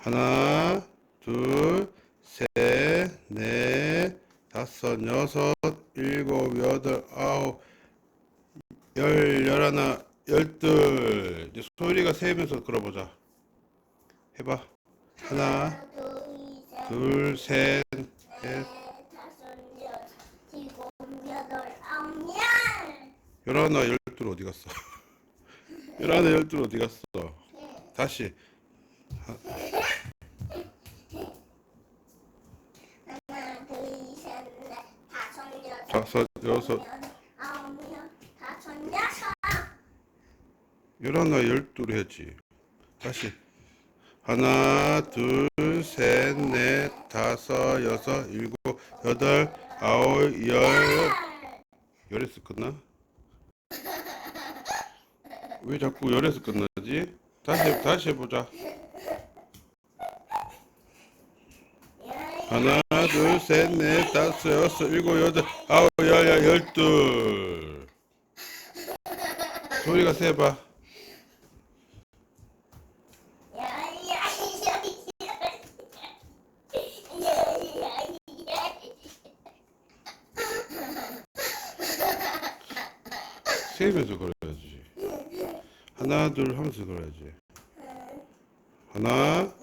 하나, 둘, 셋, 넷, 다섯, 여섯, 일곱, 여덟, 아홉, 열, 열하나, 열둘. 이제 소율이가 세면서 끌어보자. 해봐. 하나, 둘, 셋, 넷. 열하나, 열둘 어디 갔어? 열하나, 열둘 어디 갔어? 다시. 하나, 둘, 셋, 넷, 다섯, 여섯, 아홉, 열, 다섯, 여섯. 열하나, 열둘 해야지. 다시. 하나, 둘, 셋, 넷, 다섯, 여섯, 일곱, 여덟, 아홉, 열. 열에서 끝나? 왜 자꾸 열에서 끝나지? 다시, 해- 다시 해보자. 하나, 둘, 셋, 넷, 다섯, 여섯, 일곱, 여덟, 아홉, 열, 열, 열둘. 소리가 세봐. 세면서 걸어야지. 하나, 둘 하면서 걸어야지. 하나,